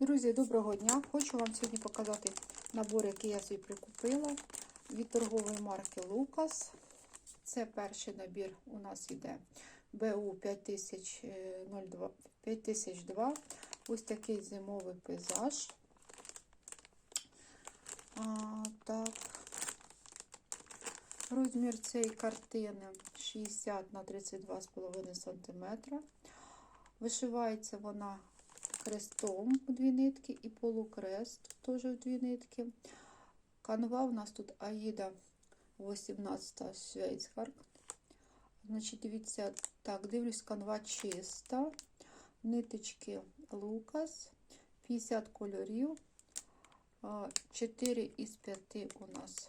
Друзі, доброго дня! Хочу вам сьогодні показати набор, який я собі прикупила від торгової марки Лукас. Це перший набір у нас йде БУ 5002. 5002. Ось такий зимовий пейзаж. А, так. Розмір цієї картини 60 на 32,5 см. Вишивається вона крестом у дві нитки і полукрест теж у дві нитки. Канва у нас тут Аїда 18 Швейцарк. Значить, дивіться, так, дивлюсь, канва чиста. Ниточки Лукас, 50 кольорів, 4 із 5 у нас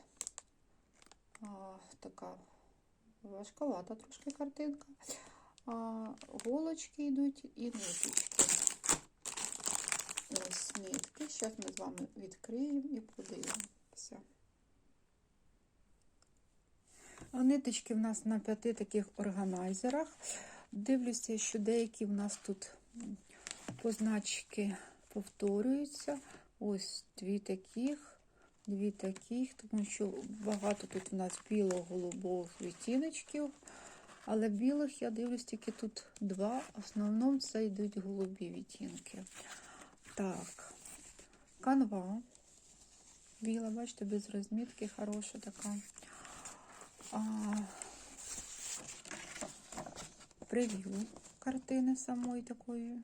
така важковата трошки картинка. Голочки йдуть і ниточки. Ось нитки. Зараз ми з вами відкриємо і подивимося. Ниточки в нас на п'яти таких органайзерах. Дивлюся, що деякі в нас тут позначки повторюються. Ось дві таких, дві таких, тому що багато тут у нас біло-голубових відтіночків. Але білих я дивлюсь тільки тут два. В основному це йдуть голубі відтінки. Так, канва. Біла, бачите, без розмітки, хороша така. А, Прев'ю картини самої такої.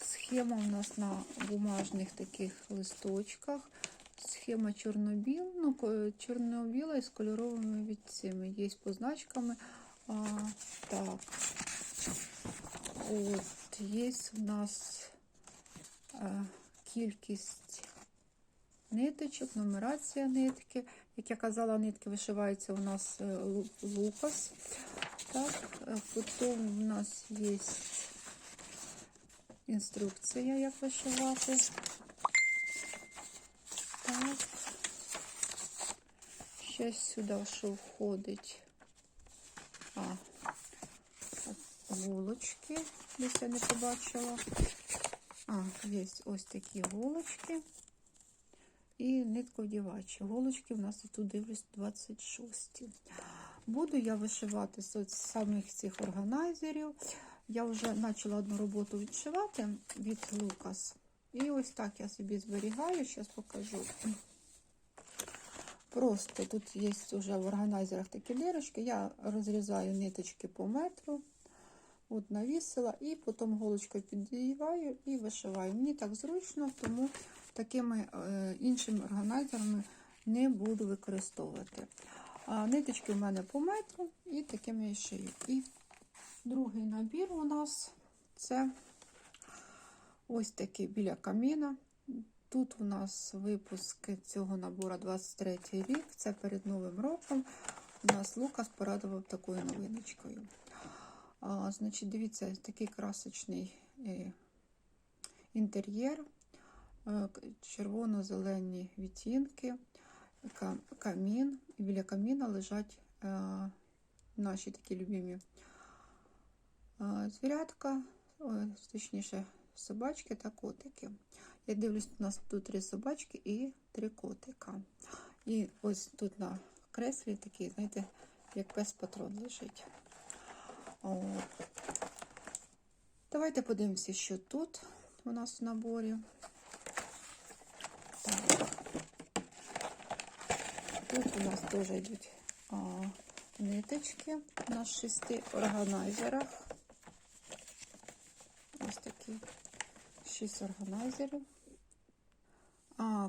Схема у нас на бумажних таких листочках. Схема ну, чорно-біла з кольоровими відцями. Є з позначками. А, так. От, є у нас кількість ниточок, нумерація нитки. Як я казала, нитки вишиваються у нас лукас. Так, потім у нас є інструкція, як вишивати. Так. Ще сюди що входить а, вулочки, десь я не побачила. А, є ось такі голочки. І нитковдівачі. Голочки у нас тут дивлюсь 26. Буду я вишивати з самих цих органайзерів. Я вже почала одну роботу відшивати від Лукас. І ось так я собі зберігаю, зараз покажу. Просто тут є вже в органайзерах такі дирочки. Я розрізаю ниточки по метру. От навісила, і потім голочкою піддіваю і вишиваю. Мені так зручно, тому такими е, іншими органайзерами не буду використовувати. А Ниточки в мене по метру, і такими я шию. І другий набір у нас це ось такий біля каміна. Тут у нас випуск цього набору 23 рік, це перед Новим роком. У нас Лукас порадував такою новиночкою. А, Значить, дивіться, такий красочний е, інтер'єр, е, червоно-зелені відтінки, камін. І біля каміна лежать е, наші такі любимі звірятка, точніше, собачки та котики. Я дивлюсь, у нас тут три собачки і три котика. І ось тут на креслі такий, знаєте, як пес патрон лежить. Давайте подивимося, що тут у нас в наборі. Тут у нас теж йдуть ниточки на шести органайзерах. Ось такі шість органайзерів.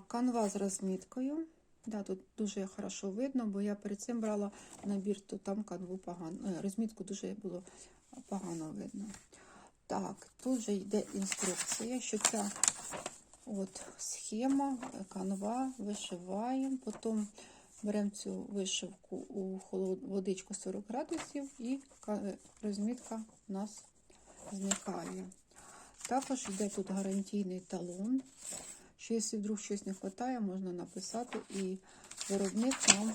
Канва з розміткою. Да, Тут дуже хорошо видно, бо я перед цим брала набір, то там канву погано. е, Розмітку дуже було погано видно. Так, тут же йде інструкція, що ця от схема, канва, вишиваємо, потім беремо цю вишивку у холод... водичку 40 градусів і розмітка у нас зникає. Також йде тут гарантійний талон що якщо вдруг щось не вистачає, можна написати і виробник нам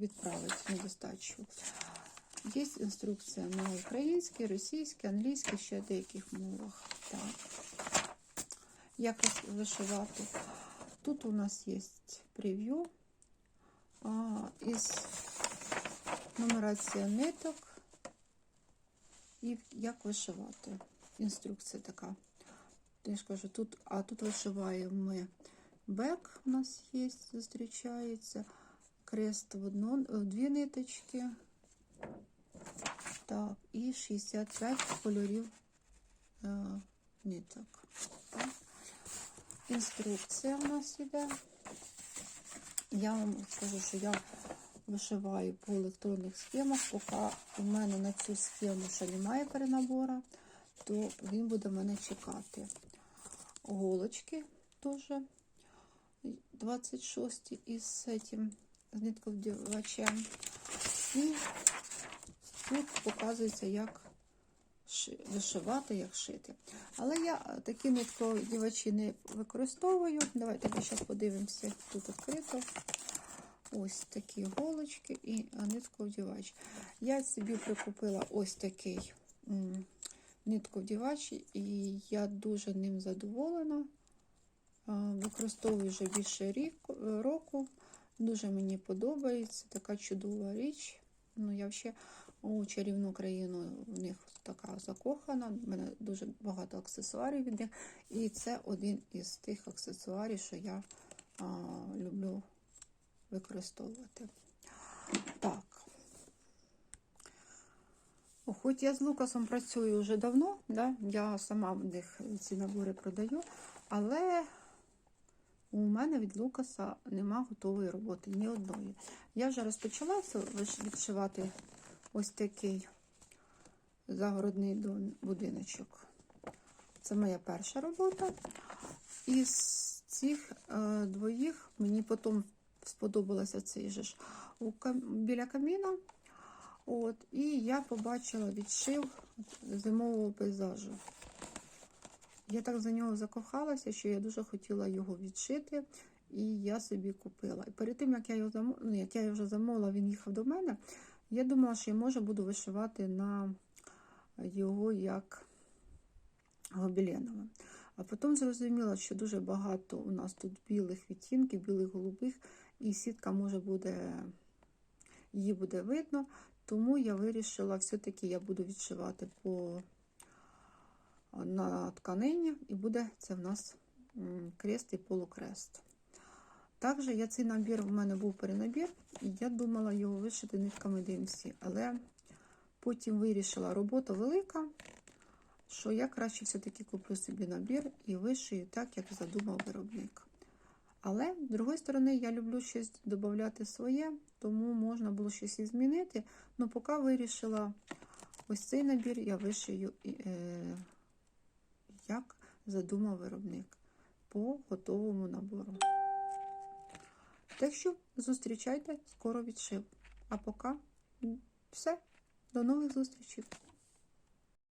відправить недостачу. Є інструкція на українській, російській, англійській, ще деяких мовах. Так. як вишивати. Тут у нас є прев'ю із нумерація ниток і як вишивати. Інструкція така. Я кажу, тут, а тут вишиваємо ми бек у нас є, зустрічається. Крест в, одну, в дві ниточки. Так, і 65 кольорів е, ниток. Так. Інструкція у нас іде. Я вам скажу, що я вишиваю по електронних схемах. Поки у мене на цю схему ще немає перенабора, то він буде мене чекати. Голочки теж 26 із цим з нитковдівачем. І тут показується, як вишивати, як шити. Але я такі нитковдівачі не використовую. Давайте ми зараз подивимося, тут відкрито. Ось такі голочки і нитковдівач. Я собі прикупила ось такий нитковдівач, і я дуже ним задоволена. Використовую вже більше рік, року. Дуже мені подобається така чудова річ. Ну, я ще у чарівну країну в них така закохана. У мене дуже багато аксесуарів від них. І це один із тих аксесуарів, що я а, люблю використовувати. Так. О, Хоч я з Лукасом працюю вже давно, да? я сама в них ці набори продаю, але у мене від Лукаса нема готової роботи ні одної. Я вже розпочала відшивати ось такий загородний будиночок. Це моя перша робота. Із цих е, двоїх мені потім сподобалося цей же ж у біля каміна. От, і я побачила відшив зимового пейзажу. Я так за нього закохалася, що я дуже хотіла його відшити, і я собі купила. І перед тим, як я його замов... ну, як я його вже замовила, він їхав до мене. Я думала, що я може буду вишивати на його як гобеленове. А потім зрозуміла, що дуже багато у нас тут білих відтінків, білих голубих, і сітка може буде, її буде видно. Тому я вирішила, все-таки я буду відшивати по на тканині, і буде це в нас крест і полукрест. Також я цей набір, в мене був перенабір, і я думала його вишити нитками DMC, але потім вирішила, робота велика, що я краще все-таки куплю собі набір і вишию так, як задумав виробник. Але, з другої сторони, я люблю щось додати своє, тому можна було щось і змінити. Ну, поки вирішила ось цей набір, я вишию, е, як задумав виробник по готовому набору. Так що зустрічайте, скоро відшив. А поки все. До нових зустрічей!